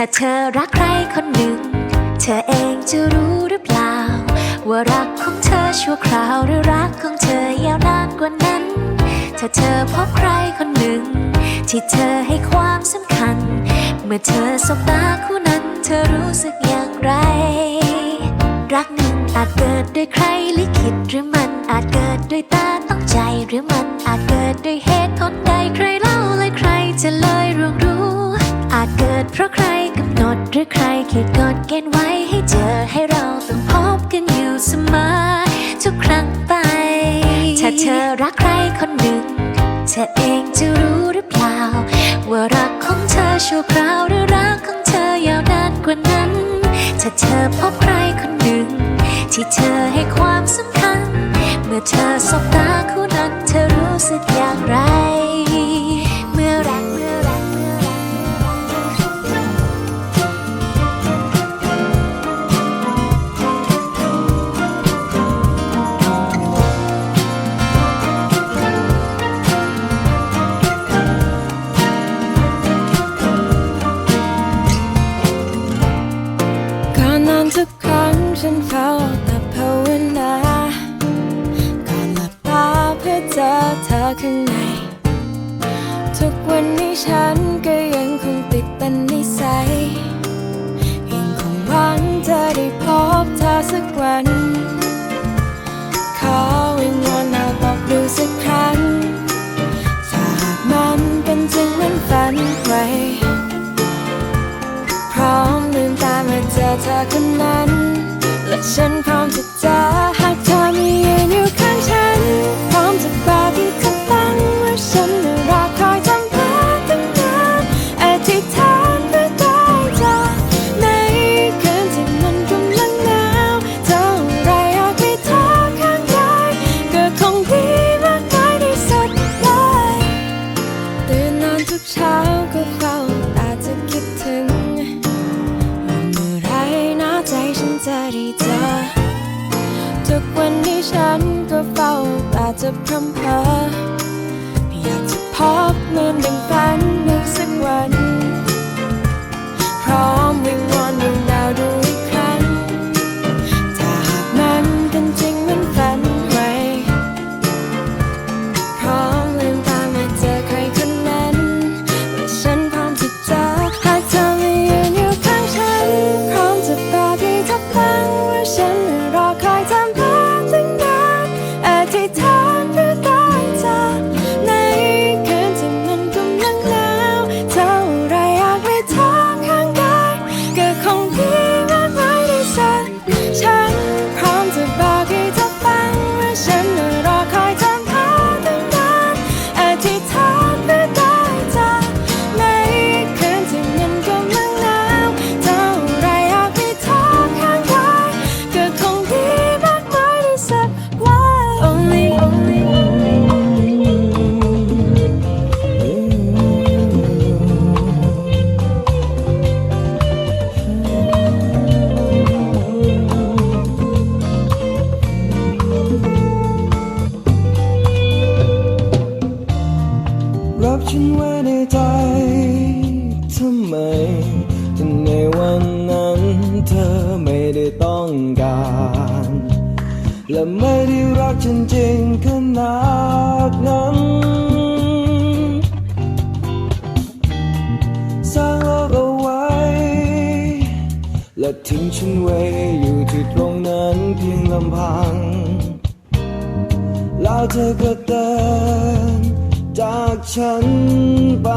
ถ้าเธอรักใครคนหนึ่ง เธอเองจะรู้หรือเปล่า ว่ารักของเธอชั่วคราวหรือรักของเธอยาวนานกว่านั้น ถ้าเธอพบใครคนหนึ่ง ที่เธอให้ความสำคัญ เมื่อเธอสบตาคู่นั้น เธอรู้สึกอย่างไร รักหนึ่งอาจเกิดด้วยใครลิขิตหรือมันอาจเกิดด้วยตาต้องใจหรือมันอาจเกิดด้วยเหตุผลใดใครเล่าเลยใครจะเลยรู้รู้ อาจเกิดเพราะใครกำหนดหรือใครเขีดกฎเกณฑ์ไว้ให้เจอให้เราต้องพบกันอยู่เสมอทุกครั้งไป ถ้าเธอรักใครคนหนึ่ง เธอเองจะรู้หรือเปล่า ว่ารักของเธอชั่วคราวหรือรักของเธอยาวนานกว่านั้น ถ้าเธอพบใครคนหนึ่ง ที่เธอให้ความสำคัญ เมื่อเธอสบตา เธอข้างใน ทุกวันนี้ฉันก็ยังคงติดเป็นนิสัย ยังคงหวังจะได้พบเธอสักวัน ขอวิงวอนเอาบอกดูสักครั้ง ถ้าหากมันเป็นจริงเหมือนฝันไว้ พร้อมลืมตามื่อเจอเธอคนนั้น และฉันพร้อมจะเจอ ไม่ได้รักจริงๆขนาดนั้นสร้างโลกเอาไว้ และทิ้งฉันไว้อยู่ที่ตรงนั้นเพียงลำพัง แล้วเธอก็เดินจากฉันไป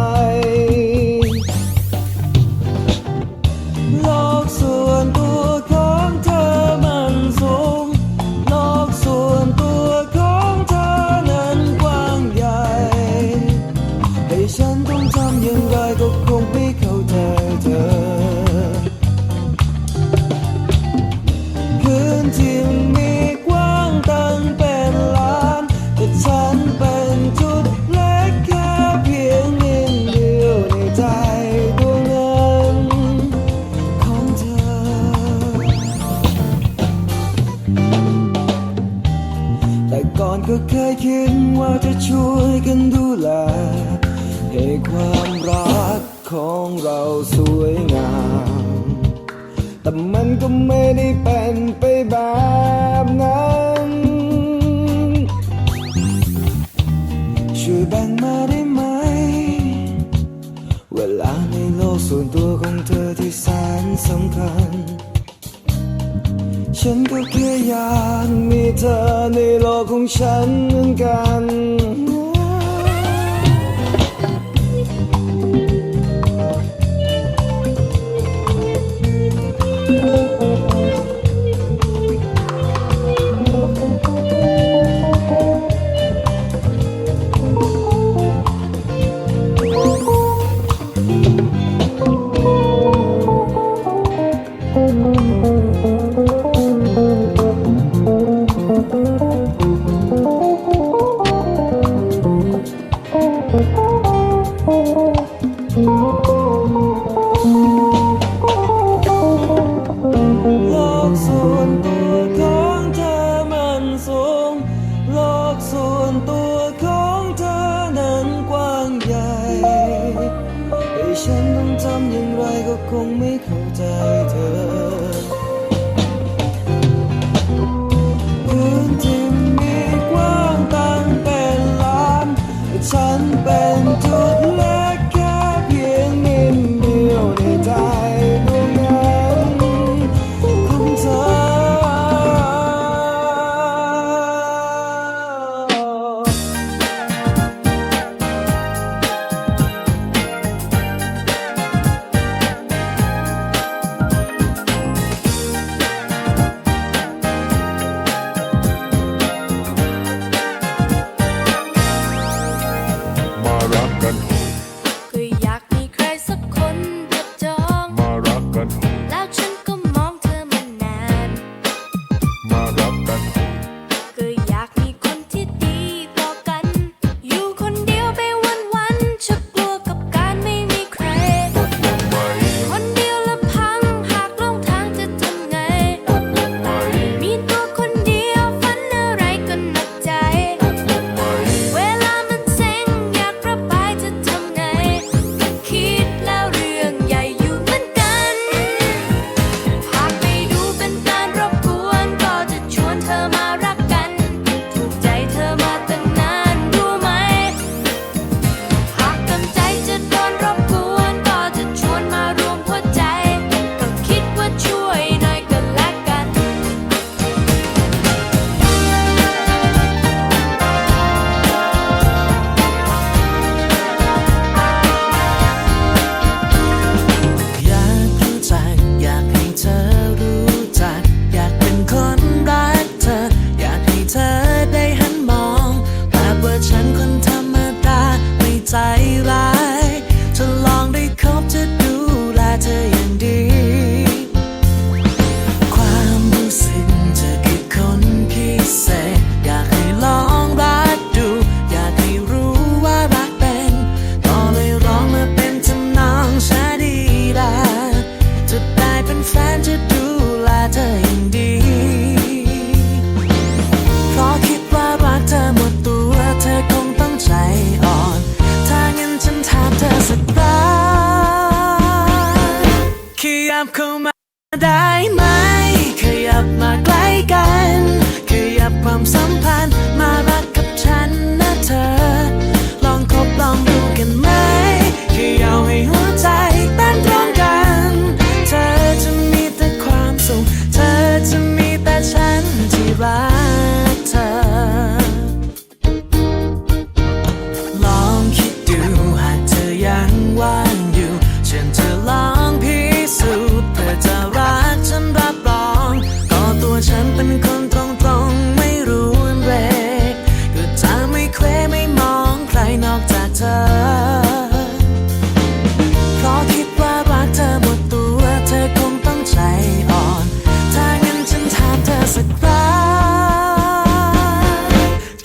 ฉันก็พยายามมีเธอในโลกของฉันเหมือนกัน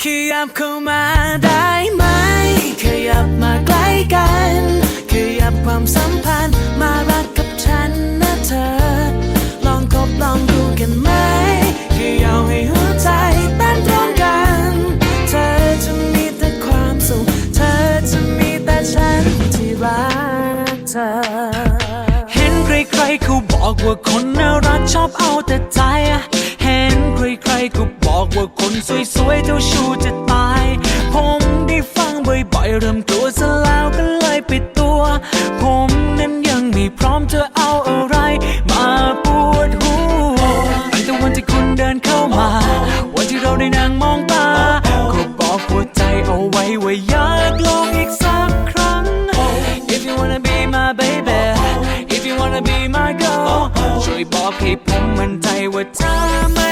ขยับเข้ามาได้ไหม ขยับมาใกล้กัน ขยับความสัมพันธ์มารักกับฉันนะเธอ ลองคบลองดูกันไหมขยับให้หัวใจเต้นตรงกัน เธอจะมีแต่ความสุข เธอจะมีแต่ฉันที่รักเธอ เห็นใครๆเขาบอกว่าคนน่ารักชอบเอาแต่ใจ ว่าคนสวยๆเจ้าชู้จะตาย ผมได้ฟังบ่อยๆเริ่มกลัวซะแล้วก็เลยปิดตัว ผมนั้นยังไม่พร้อมเธอเอาอะไร มาปวดหัวตั้แต่วันที่คุณเดินเข้ามา วันที่เราได้นั่งมองตาก็บอกหัวใจเอาไว้ว่าอยากลองอีกสักครั้ง If you wanna be my baby If you wanna be my girl ช่วยบอกให้ผมมั่นใจว่าเธอ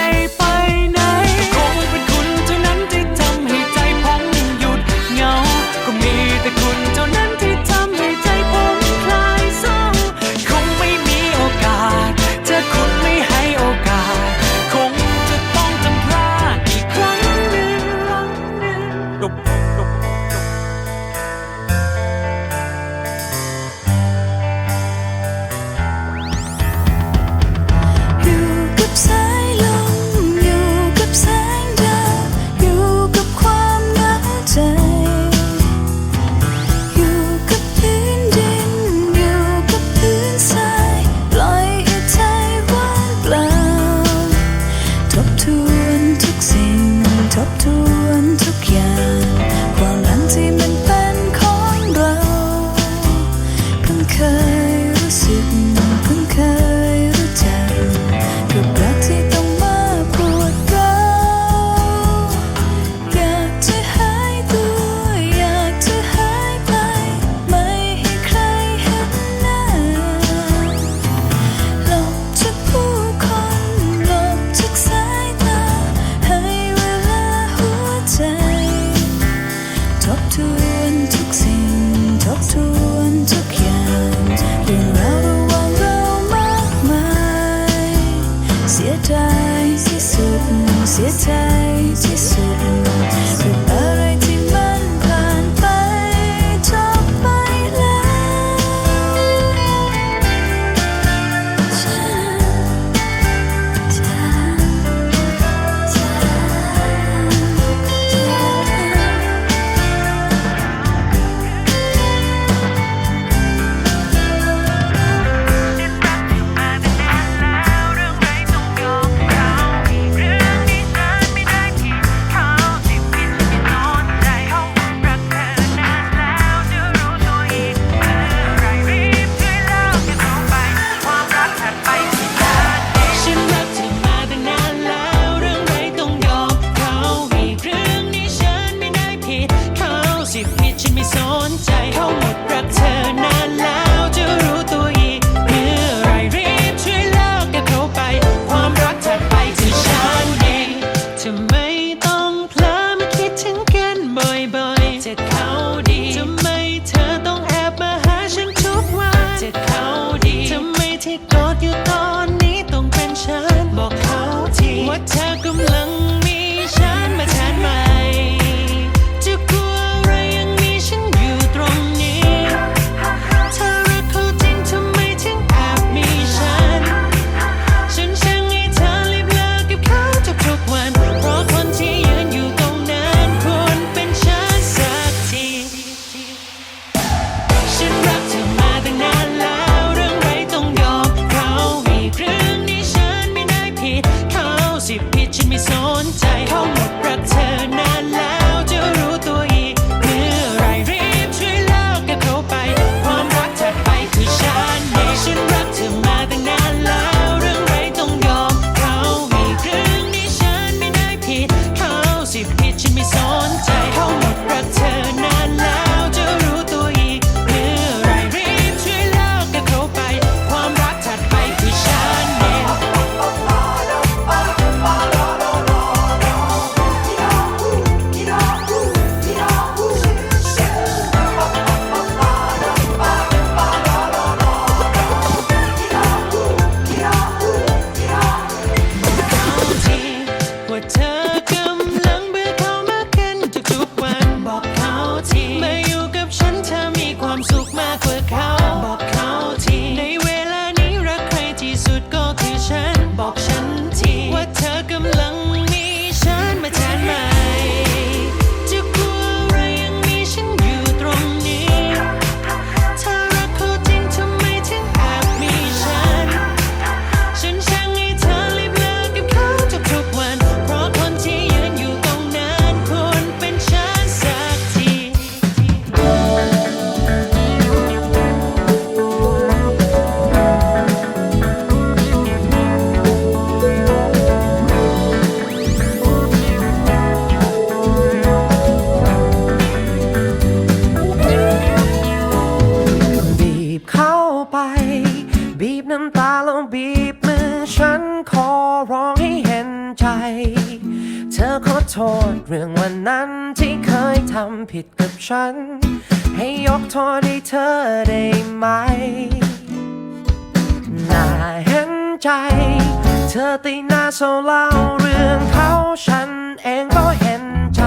ผิดกับฉัน ให้ยกโทษให้เธอได้ไหม น่าเห็นใจ เธอตีหน้าโซเล่าเรื่องเขาฉันเองก็เห็นใจ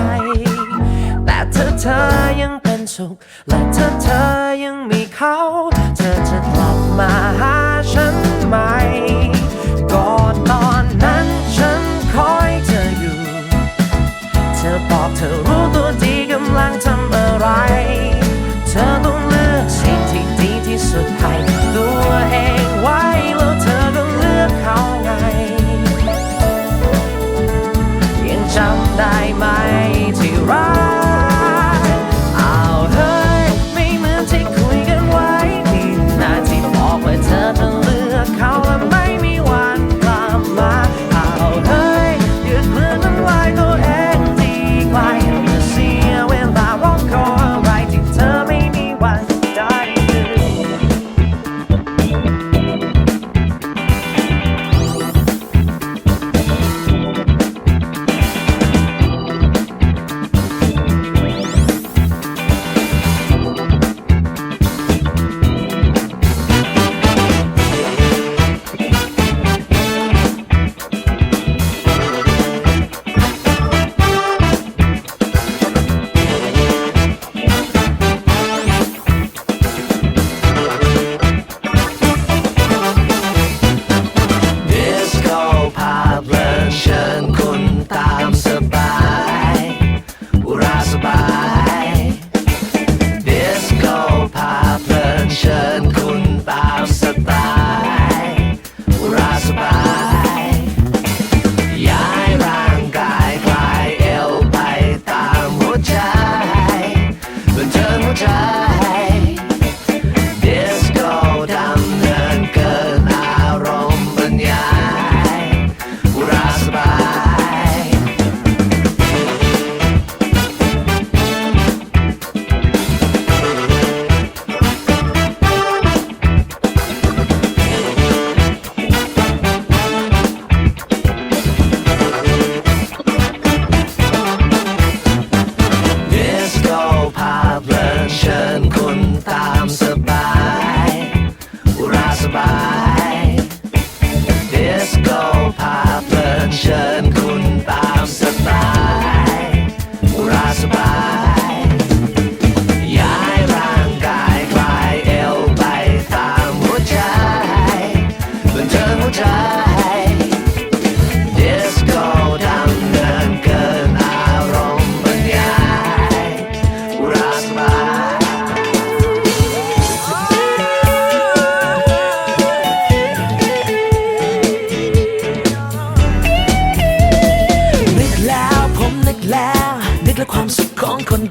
แต่เธอเธอยังเป็นสุข และเธอเธอยังมีเขา เธอจะกลับมาหาฉันไหมก่อนตอนนั้นฉันคอยเธออยู่ เธอบอกเธอรู้ตัวดี เธอต้องเลือกสิ่งที่ดีที่สุดให้ตัวเองไว้ แล้วเธอก็เลือกเขาไง ยังจำได้ไหม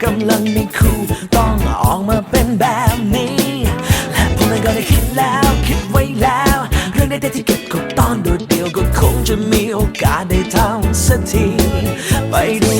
กำลังมีครูต้องออกมาเป็นแบบนี้และผมก็ได้คิดแล้วคิดไว้แล้ว เรื่องใดๆที่เก็บกดตอนโดดเดียวก็คงจะมีโอกาสได้ทำสักทีไปดู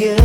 จ